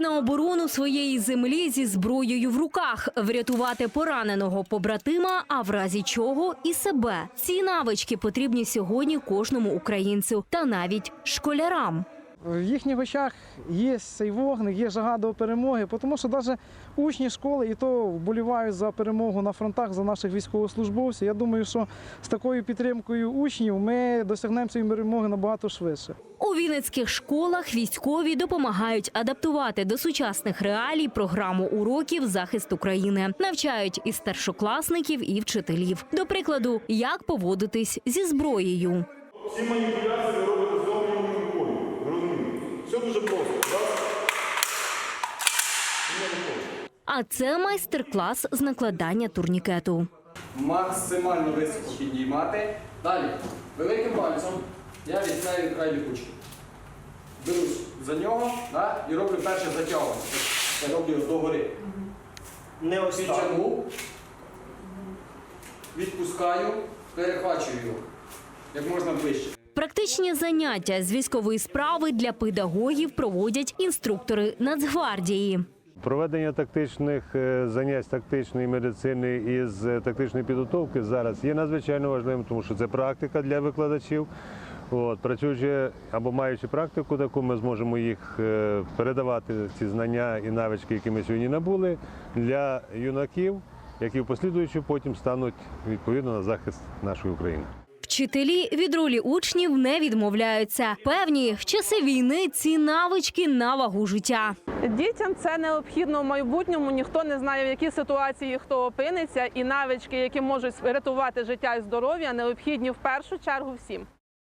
На оборону своєї землі зі зброєю в руках, врятувати пораненого побратима, а в разі чого і себе. Ці навички потрібні сьогодні кожному українцю та навіть школярам. В їхніх очах є цей вогник, є жага до перемоги, тому що навіть учні школи і то вболівають за перемогу на фронтах за наших військовослужбовців. Я думаю, що з такою підтримкою учнів ми досягнемо цієї перемоги набагато швидше. У вінницьких школах військові допомагають адаптувати до сучасних реалій програму уроків захист України. Навчають і старшокласників, і вчителів. До прикладу, як поводитись зі зброєю. Всі маніпуляції ви Все дуже просто. Раз. А це майстер-клас з накладання турнікету. максимально високо піднімати. Далі, великим пальцем я відстаю край ліпучки. Берусь за нього да, і роблю перше затягування. Я роблю догори. Не ось. Підтягнув, відпускаю, перехвачую його. Як можна ближче. Практичні заняття з військової справи для педагогів проводять інструктори Нацгвардії. Проведення тактичних е, занять тактичної медицини і з е, тактичної підготовки зараз є надзвичайно важливим, тому що це практика для викладачів. От, працюючи або маючи практику, таку ми зможемо їх е, передавати ці знання і навички, які ми сьогодні набули, для юнаків, які в послідуючи потім стануть відповідно на захист нашої України. Вчителі від ролі учнів не відмовляються. Певні в часи війни ці навички на вагу життя. Дітям це необхідно в майбутньому. Ніхто не знає, в якій ситуації хто опиниться, і навички, які можуть рятувати життя і здоров'я, необхідні в першу чергу всім.